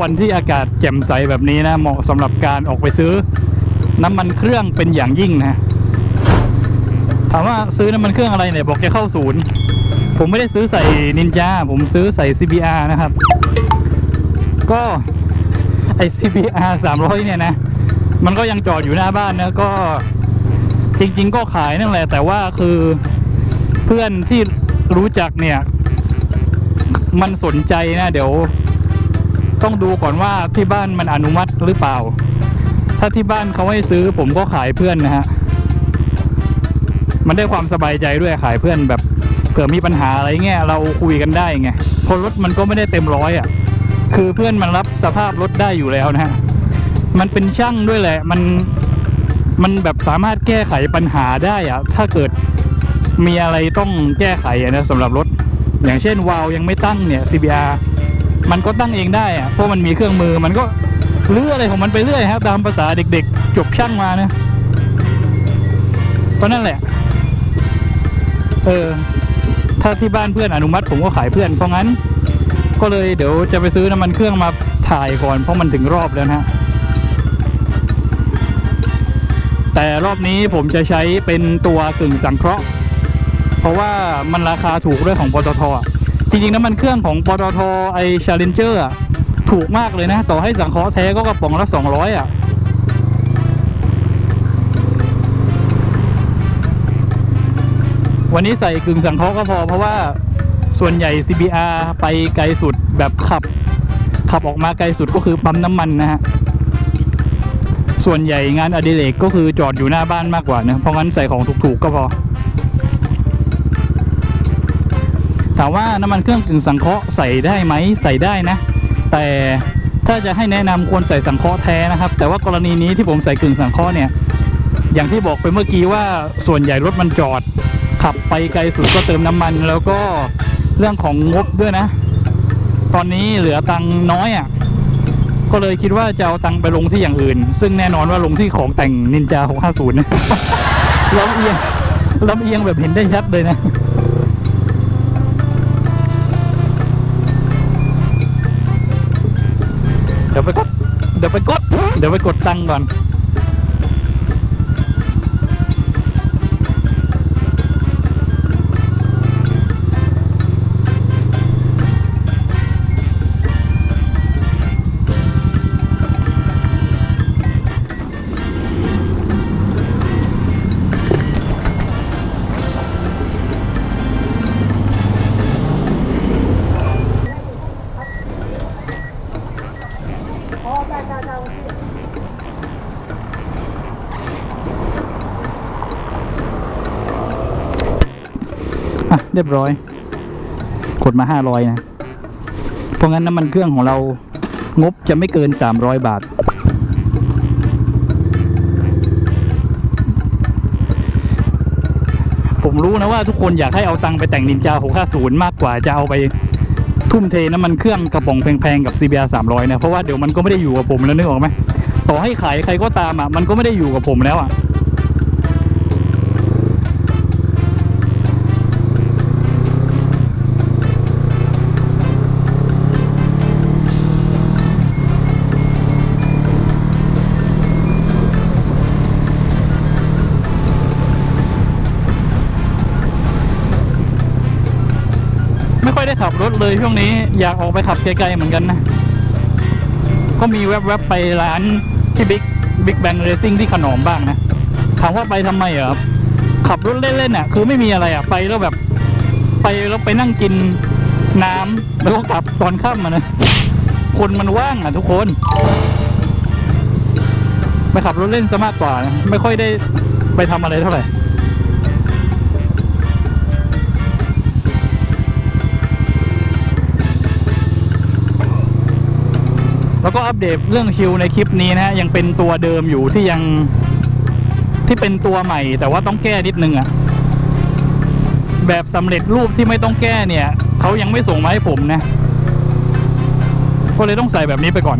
วันที่อากาศแจ่มใสแบบนี้นะ เหมาะสำหรับการออกไปซื้อ น้ำมันเครื่องเป็นอย่างยิ่งนะ ถามว่าซื้อน้ำมันเครื่องอะไรเนี่ยบอกจะเข้าศูนย์ ผมไม่ได้ซื้อใส่นินจาผมซื้อใส่ CBR นะครับ ก็ไอ CBR 300 เนี่ยนะ มันก็ยังจอดอยู่หน้าบ้านนะก็จริง ๆ ก็ขายนั่นแหละ แต่ว่าคือเพื่อนที่รู้จักเนี่ย มันสนใจนะ เดี๋ยว ต้องดูก่อนว่าที่บ้านมันอนุมัติหรือเปล่า ถ้าที่บ้านเขาให้ซื้อผมก็ขายเพื่อนนะฮะ มันได้ความสบายใจด้วยขายเพื่อนแบบเผื่อมีปัญหาอะไรเงี้ยเราคุยกันได้ไงเพราะรถมันก็ไม่ได้เต็มร้อยอะ คือเพื่อนมันรับสภาพรถได้อยู่แล้วนะฮะ มันเป็นช่างด้วยแหละ มันมันแบบสามารถแก้ไขปัญหาได้อะถ้าเกิดมีอะไรต้องแก้ไขนะสำหรับรถ อย่างเช่นวาล์วยังไม่ตั้งเนี่ย CBR มันก็ตั้งเองได้อะเพราะมันมีเครื่องมือมันก็เลื่ออะไรของมันไปเรื่อยครับตามภาษาเด็กๆ จบช่างมานะเพราะนั่นแหละ เออ ถ้าที่บ้านเพื่อนอนุมัติผมก็ขายเพื่อนเพราะงั้น ก็เลยเดี๋ยวจะไปซื้อน้ำมันเครื่องมาถ่ายก่อนเพราะมันถึงรอบแล้วนะฮะแต่รอบนี้ผมจะใช้เป็นตัวกึ่งสังเคราะห์ เพราะว่ามันราคาถูกด้วยของปตทอะ จริงๆน้ำมันเครื่องของปตทไอชาเลนเจอร์ถูกมากเลยนะ ต่อให้สังเคราะห์แท้ก็กระป๋องละ200อะวันนี้ใส่กึ่งสังเคราะห์ก็พอเพราะว่าส่วนใหญ่ CBR ไปไกลสุดแบบขับ ขับออกมาไกลสุดก็คือปั๊มน้ำมันนะฮะ ส่วนใหญ่งานอดิเรกก็คือจอดอยู่หน้าบ้านมากกว่านะเพราะงั้นใส่ของถูกๆก็พอ ถามว่าน้ำมันเครื่องกึ่งสังเคราะห์ใส่ได้ไหมใส่ได้นะ แต่ถ้าจะให้แนะนำควรใส่สังเคราะห์แท้นะครับ แต่ว่ากรณีนี้ที่ผมใส่กึ่งสังเคราะห์เนี่ย อย่างที่บอกไปเมื่อกี้ว่าส่วนใหญ่รถมันจอด ขับไปไกลสุดก็เติมน้ำมัน แล้วก็เรื่องของงบด้วยนะ ตอนนี้เหลือตังน้อยอะก็เลยคิดว่าจะเอาตังไปลงที่อย่างอื่น ซึ่งแน่นอนว่าลงที่ของแต่งนินจา 650นะลำเอียงลำเอียงแบบเห็นได้ชัดเลยนะ เดี๋ยวไปกด เดี๋ยวไปกด เดี๋ยวไปกดตังค์ก่อน อะเรียบร้อย กดมาห้าร้อยนะ เพราะงั้นน้ำมันเครื่องของเรางบจะไม่เกินสามร้อยบาท ผมรู้นะว่าทุกคนอยากให้เอาตังค์ไปแต่งนินจา650 มากกว่าจะเอาไปทุ่มเทน้ำมันเครื่องกระป๋องแพงๆกับ CBR 300 นะ เพราะว่าเดี๋ยวมันก็ไม่ได้อยู่กับผมแล้วนึกออกไหมต่อให้ขายใครก็ตามอะมันก็ไม่ได้อยู่กับผมแล้วอะ อยได้ขับรถเลยช่วงนี้อยากออกไปขับไกลๆเหมือนกันนะ ก็มีแวบๆไปร้านที่บิ๊กบิ๊กแบงเรซิ่งที่ขนอมบ้างนะถามว่าไปทำไมเหรอครับขับรถเล่นๆอะ คือไม่มีอะไรอะไปแล้วแบบ ไปแล้วไปนั่งกินน้ำแล้วก็กลับตอนค่ำมานะคนมันว่างอะทุกคนไปขับรถเล่นซะมากกว่านะไม่ค่อยได้ไปทำอะไรเท่าไหร่ แล้วก็อัปเดตเรื่องคิวในคลิปนี้นะฮะยังเป็นตัวเดิมอยู่ที่ยังที่เป็นตัวใหม่ แต่ว่าต้องแก้นิดนึงอะแบบสำเร็จรูปที่ไม่ต้องแก้เนี่ยเขายังไม่ส่งมาให้ผมนะก็เลยต้องใส่แบบนี้ไปก่อน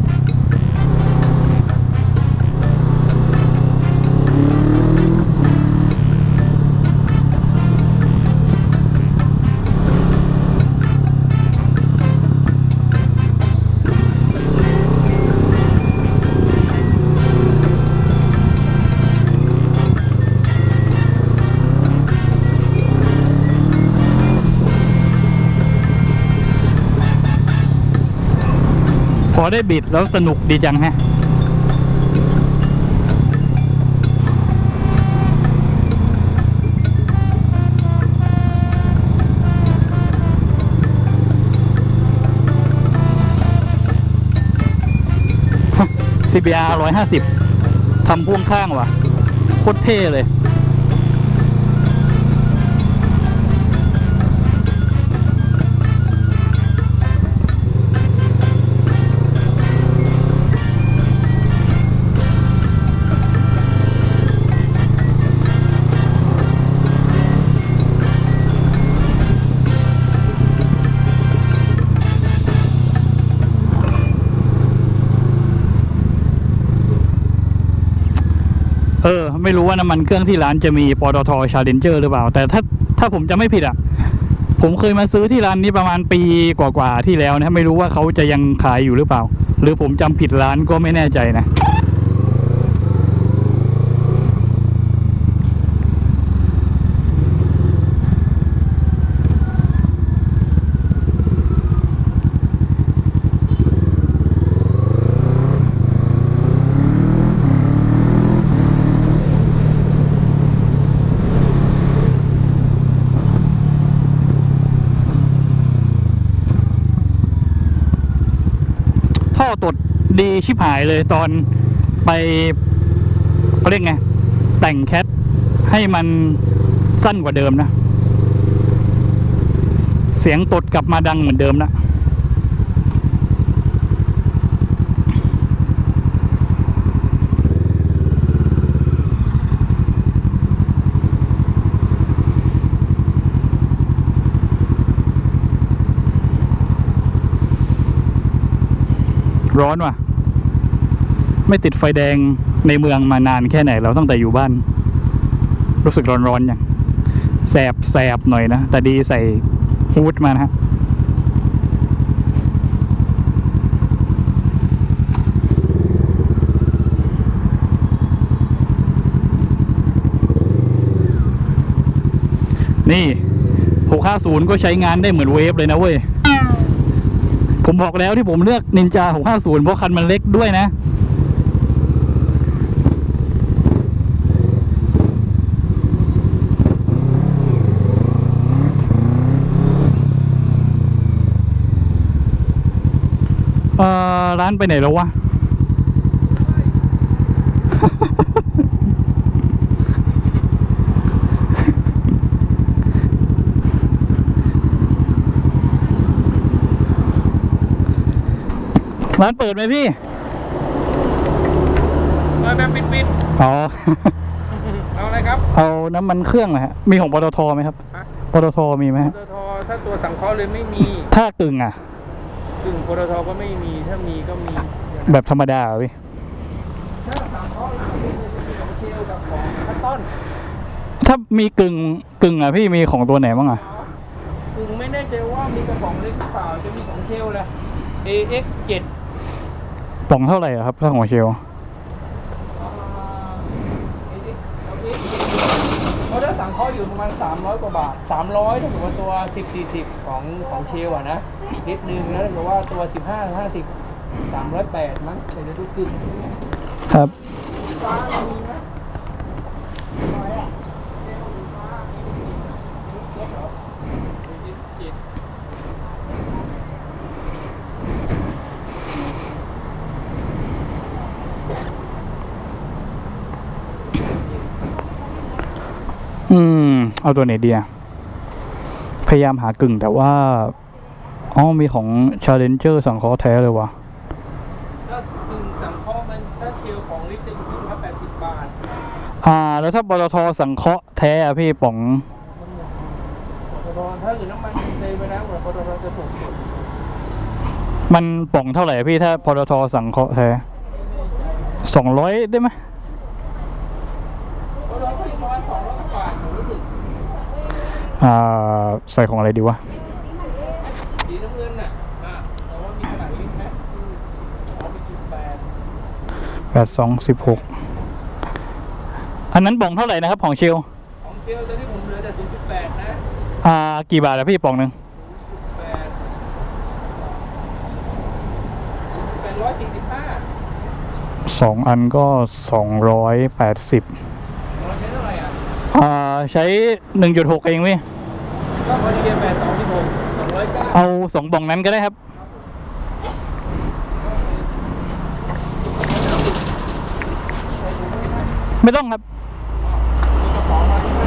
อได้บิดแล้วสนุกดีจังฮะ CBR 150ทำพ่วงข้างว่ะ โคตรเท่เลย เออ ไม่รู้ว่าน้ำมันเครื่องที่ร้านจะมีปตทชาเลนเจอร์หรือเปล่า แต่ถ้าถ้าผมจะไม่ผิดอะ ผมเคยมาซื้อที่ร้านนี้ประมาณปีกว่าๆที่แล้วนะ ไม่รู้ว่าเขาจะยังขายอยู่หรือเปล่า หรือผมจำผิดร้านก็ไม่แน่ใจนะ ท่อต ดีชิบหายเลยตอนไปเขาเรียกไง แต่งแคทให้มันสั้นกว่าเดิมนะ เสียงตดกลับมาดังเหมือนเดิมนะร้อนว่ะ ไม่ติดไฟแดงในเมืองมานานแค่ไหนแล้วตั้งแต่อยู่บ้าน รู้สึกร้อนๆอย่างแสบแสบหน่อยนะ แต่ดีใส่ฮูดมานะฮะนี่ 650 ก็ใช้งานได้เหมือนเวฟเลยนะเว้ย ผมบอกแล้วที่ผมเลือกนินจา 650 เพราะคันมันเล็กด้วยนะ เอ่อ ร้านไปไหนแล้ววะ ร้านเปิดไหมพี่มาแบบปิดอ๋อ ๆ เอาอะไรครับเอาน้ำมันเครื่องนะฮะ มีของปตทไหมครับฮะปตทมีไหมปฮะตทถ้าตัวสังเคราะห์เลยไม่มี ถ้ากึ่งอะ กึ่งปตทก็ไม่มีถ้ามีก็มีแบบธรรมดาเหรอพี่ถ้าสังเคราะห์เลยมีของเชลกับของคัตตอนถ้ามีกึ่งกึ่งอะพี่มีของตัวไหนบ้างอะกึ่งไม่แน่ใจว่ามีกระป๋องเล็กหรือเปล่าจะมีของเชลแหละ AX 7ปล่องเท่าไหร่อะครับถ้าของเชล เพราะถ้าสั่งเคราอยู่ประมาณ 300 กว่าบาท 300ถ้าเกิดว่าตัว 10 40 ของของเชลอะนะนิดนึงแล้วถ้าเกิดว่าตัว 15 50 308 มั้งใช้ได้ทุกึ่งครับ ฟ้ามีไหม อืม เอาตัวไหนดีอะพยายามหากึ่งแต่ว่า อ๋อ มีของ Challenger สังเคราะห์แท้เลยวะถ้าถึงสังเคราะห์มันถ้าเชลของลิตรจะอยู่ที่ร้อยแปดสิบบาท อ่า แล้วถ้าปตทสังเคราะห์แท้อะพี่ป๋องปตทถ้าเกิดน้ำมันเลยไปแล้วปตทจะถูกสุดมันป๋องเท่าไหร่อะพี่ถ้าปตทสังเคราะห์แท้สองร้อยได้ไหมปตทก็อยู่ประมาณสองร้อยกว่าบาทผมรู้สึก อ่าใส่ของอะไรดีวะแปดสองสิบหกอันนั้นป๋องเท่าไหร่นะครับของเชลของเชลตอนนี้ผมเหลือแต่ศูนย์จุดแปดนะ อ่า กี่บาทอะพี่ป๋องหนึ่งแปดร้อยสี่สิบห้าสองอันก็สองร้อยแปดสิบ เราใช้เท่าไหร่อะ อ่า ใช้หนึ่งจุดหกเองพี่ก็พอดีแปดสองที่หกสองร้อยเก้าเอาสองบ่องนั้นก็ได้ครับ ไม่ต้องครับมีกระป๋องมาใช่ไหม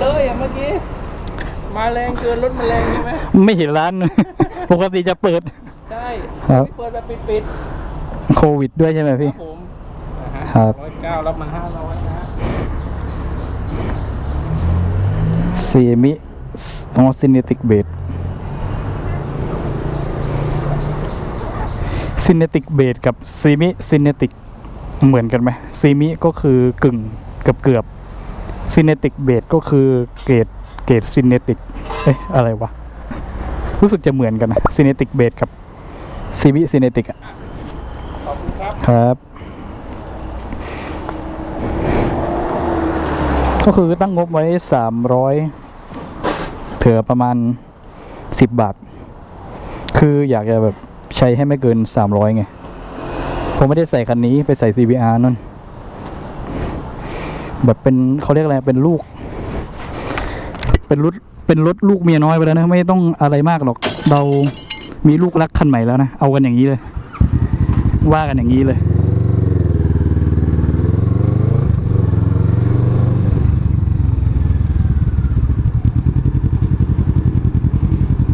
เลยอะเมื่อกี้ มาแรงเกินรถมาแรงใช่ไหมไม่เห็นร้าน ปกติจะเปิด ใช่ครับ เปิดแบบปิดโควิดด้วยใช่ไหมๆคพี่รับผมนะฮะ ครับร้อยเก้ารับมาห้าร้อยนะฮะซีมิออซินเนติกเบดซินเนติกเบดกับซีมิซินเนติกเหมือนกันไหมซีมิก็คือกึ่งเกือบเกือบซินเนติกเบดก็คือเกรดเกรดซินเนติกเอ๊ะอะไรวะ รู้สึกจะเหมือนกันนะซินเนติกเบดกับซีมิซินเนติกขอบคุณครับ ครับ ก็คือตั้งงบไว้สามร้อยเผื่อประมาณสิบบาท คืออยากจะแบบใช้ให้ไม่เกินสามร้อยไง ผมไม่ได้ใส่คันนี้ไปใส่ CBR นั่น แบบเป็นเขาเรียกอะไร เป็นลูก เป็นรถเป็นรถลูกเมียน้อยไปแล้วนะ ไม่ต้องอะไรมากหรอก เรามีลูกรักคันใหม่แล้วนะ เอากันอย่างนี้เลย ว่ากันอย่างนี้เลย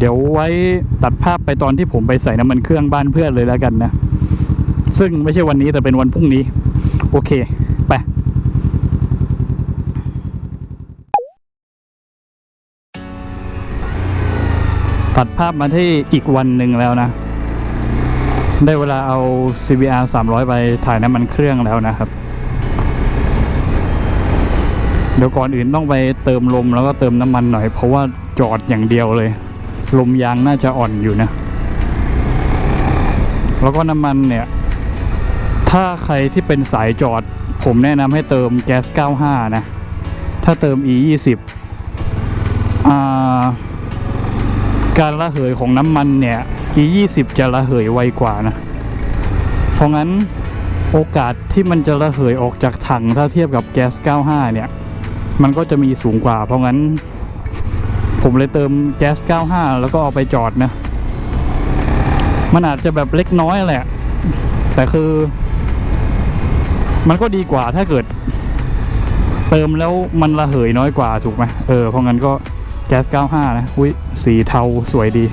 เดี๋ยวไว้ตัดภาพไปตอนที่ผมไปใส่น้ำมันเครื่องบ้านเพื่อนเลยแล้วกันนะ ซึ่งไม่ใช่วันนี้แต่เป็นวันพรุ่งนี้ โอเค ไปตัดภาพมาที่อีกวันหนึ่งแล้วนะ ได้เวลาเอา CBR 300 ไปถ่ายน้ำมันเครื่องแล้วนะครับ เดี๋ยวก่อนอื่นต้องไปเติมลมแล้วก็เติมน้ำมันหน่อย เพราะว่าจอดอย่างเดียวเลย ลมยางน่าจะอ่อนอยู่นะ แล้วก็น้ำมันเนี่ย ถ้าใครที่เป็นสายจอด ผมแนะนำให้เติมแก๊ส 95 นะ ถ้าเติม E 20าการระเหยของน้ำมันเนี่ย E 20จะระเหยไวกว่านะ เพราะงั้นโอกาสที่มันจะระเหยออกจากถังถ้าเทียบกับแก๊ส 95 เนี่ย มันก็จะมีสูงกว่า เพราะงั้น ผมเลยเติมแก๊ส 95 แล้วก็เอาไปจอดนะ มันอาจจะแบบเล็กน้อยแหละ แต่คือ มันก็ดีกว่าถ้าเกิด เติมแล้วมันระเหยน้อยกว่าถูกไหมเออ เพราะงั้นก็แก๊ส 95 นะ อุ้ยสีเทาสวยดี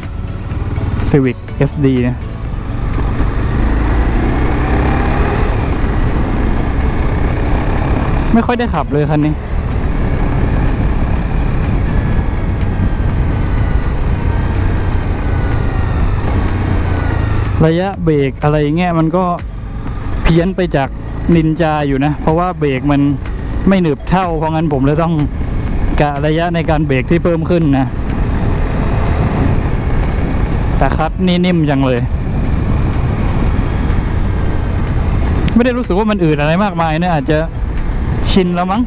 Civic FD นะไม่ค่อยได้ขับเลยคันนี้ ระยะเบรกอะไรเงี้ยมันก็เพี้ยนไปจากนินจาอยู่นะ เพราะว่าเบรกมันไม่หนึบเท่า เพราะงั้นผมเลยต้องกะระยะในการเบรกที่เพิ่มขึ้นนะ แต่คัดนี่นิ่มจังเลย ไม่ได้รู้สึกว่ามันอืดอะไรมากมายนะอาจจะชินแล้วมั้ง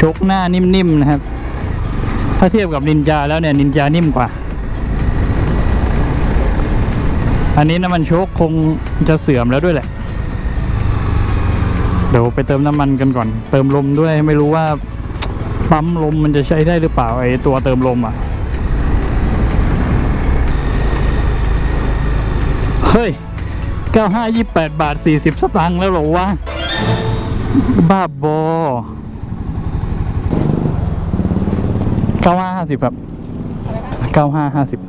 ชกหน้านิ่มๆนะครับ ถ้าเทียบกับนินจาแล้วเนี่ยนินจานิ่มกว่า อันนี้น้ำมันชคคงจะเสื่อมแล้วด้วยแหละ เดี๋ยวไปเติมน้ำมันกันก่อน เติมลมด้วยไม่รู้ว่าปั๊มลมมันจะใช้ได้หรือเปล่าไอ้ตัวเติมลมอะ เฮ้ย 95 28 บาท 40 สตางค์แล้วหรอวะ บ้าบอ เก้าห้าห้าสิบครับเก้าห้าห้าสิบ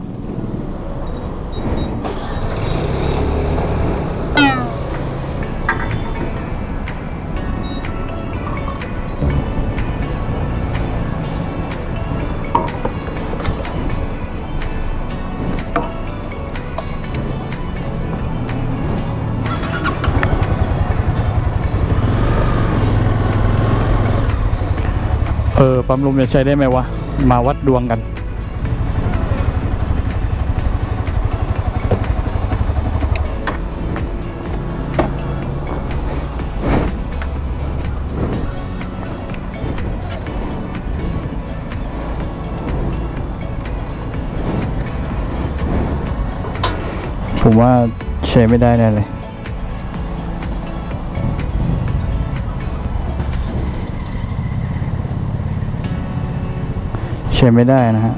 เออ ปั๊มลมจะใช้ได้ไหมวะ มาวัดดวงกัน ผมว่าใช้ไม่ได้แน่เลย ใช้ไม่ได้นะฮะ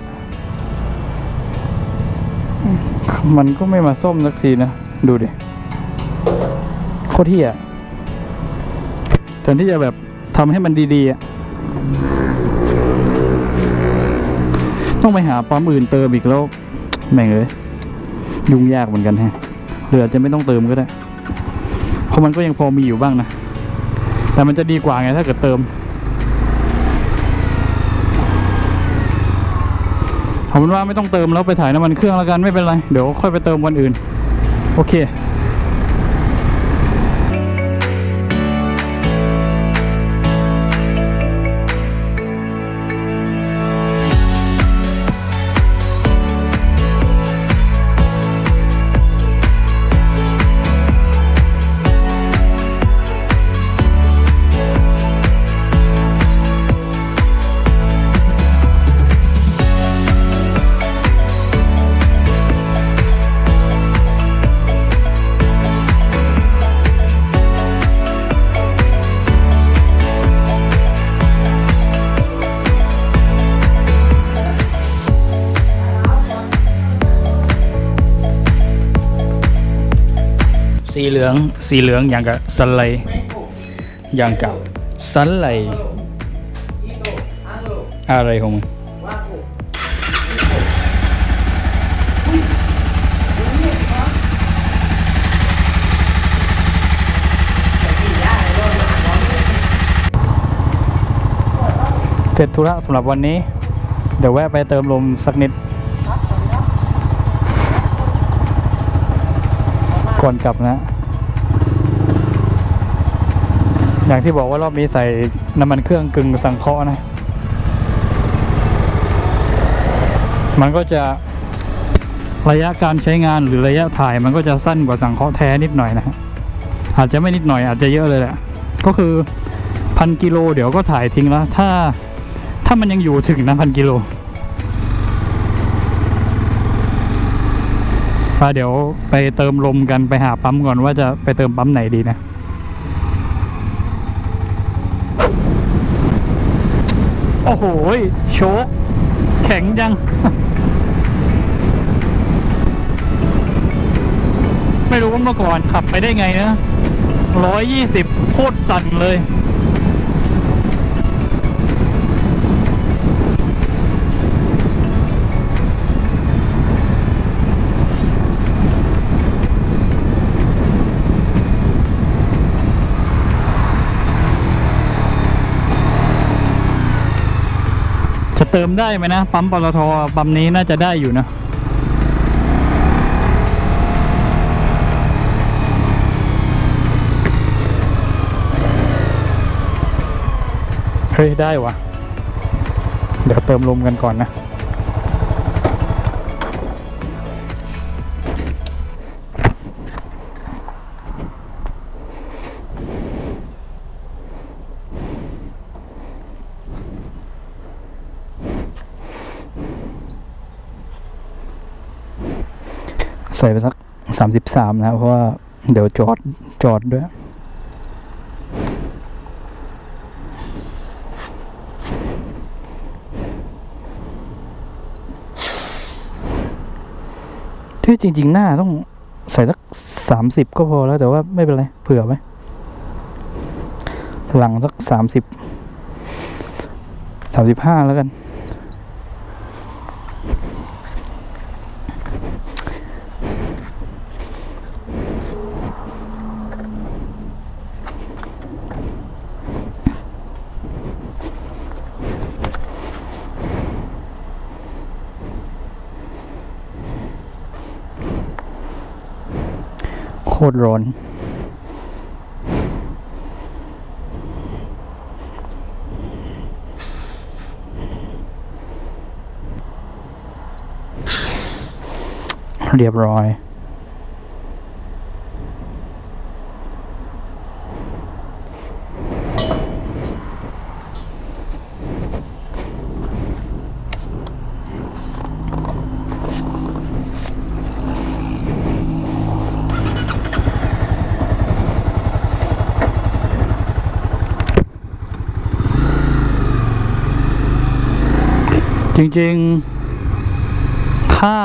มันก็ไม่มาส้มสักทีนะ ดูดิ โคตรเที่ยแทนที่จะแบบทำให้มันดีๆอะต้องไปหาปั๊มอื่นเติมอีกแล้ว แม่งเลยยุ่งยากเหมือนกันแฮะหรืออาจจะไม่ต้องเติมก็ได้ เพราะมันก็ยังพอมีอยู่บ้างนะ แต่มันจะดีกว่าไงถ้าเกิดเติม ผมว่าไม่ต้องเติมแล้วไปถ่ายน้ำมันเครื่องแล้วกันไม่เป็นไร เดี๋ยวค่อยไปเติมวันอื่น โอเค สีเหลืองสีเหลืองอย่างกับสไลอย่างกับสไลอะไรของมึงเสร็จธุระสำหรับวันนี้ เดี๋ยวแวะไปเติมลมสักนิด ก่อนกลับนะ อย่างที่บอกว่ารอบนี้ใส่น้ำมันเครื่องกึ่งสังเคราะห์นะ มันก็จะระยะการใช้งานหรือระยะถ่ายมันก็จะสั้นกว่าสังเคราะห์แท้นิดหน่อยนะฮะอาจจะไม่นิดหน่อยอาจจะเยอะเลยแหละก็คือพันกิโลเดี๋ยวก็ถ่ายทิ้งแล้ว ถ้าถ้ามันยังอยู่ถึงนะพันกิโลปเดี๋ยวไปเติมลมกันไปหาปั๊มก่อนว่าจะไปเติมปั๊มไหนดีนะ อ้โหโชกแข็งจัง ไม่รู้ว่าเมื่อก่อนขับไปได้ไงนะร้อยยี่สิบโคตรสั่นเลย เติมได้ไหมนะ ปั๊มปตทปั๊มนี้น่าจะได้อยู่นะเฮ้ยได้วะเดี๋ยวเติมลมกันก่อนนะ ใส่ไปสักสามสิบสามนะเพราะว่าเดี๋ยวจอดจอดด้วย ที่จริง ๆ หน้าต้องใส่สักสามสิบก็พอแล้วแต่ว่าไม่เป็นไร เผื่อไว้หลังสักสามสิบสามสิบห้าแล้วกัน ตรร้อนเรียบร้อย ริงๆ ค่า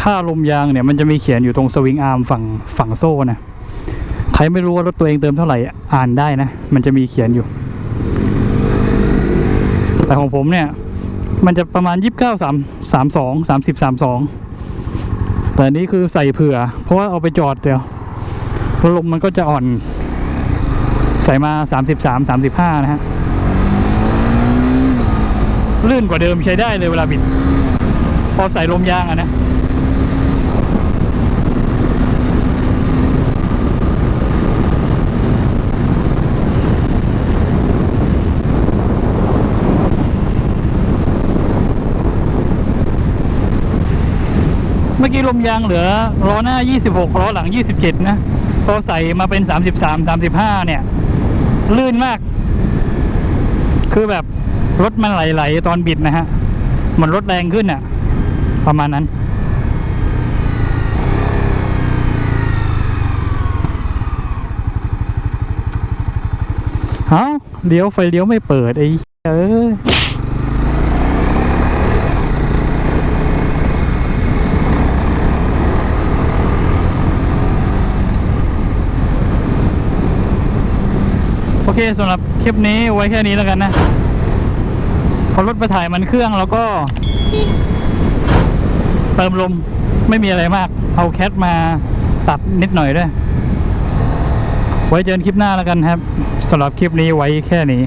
ค่าลมยางเนี่ย มันจะมีเขียนอยู่ตรงสวิงอาร์มฝั่งฝั่งโซ่นะ ใครไม่รู้ว่ารถตัวเองเติมเท่าไหร่อ่านได้นะ มันจะมีเขียนอยู่ แต่ของผมเนี่ย มันจะประมาณยี่สิบเก้าสามสามสองสามสิบสามสองแต่นี้คือใส่เผื่อ เพราะว่าเอาไปจอดเดียวลมมันก็จะอ่อน ใส่มาสามสิบสามสามสิบห้านะฮะ ลื่นกว่าเดิมใช้ได้เลยเวลาบิด พอใส่ลมยางอะนะเมื่อกี้ลมยางเหลือล้อหน้า 26ล้อหลัง 27 นะ พอใส่มาเป็น 33 35 เนี่ย ลื่นมาก คือแบบ รถมันไหลๆตอนบิดนะฮะ มันรถแรงขึ้นอะ ประมาณนั้น เอ้าเลี้ยวไฟเลี้ยวไม่เปิดไอ้เอ้ยโอเคสำหรับคลิปนี้ไว้แค่นี้แล้วกันนะ พอรถไปถ่ายมันเครื่องแล้วก็ เติมลมไม่มีอะไรมาก เอาแคทมาตัดนิดหน่อยด้วย ไว้เจอกันคลิปหน้าแล้วกันครับสำหรับคลิปนี้ไว้แค่นี้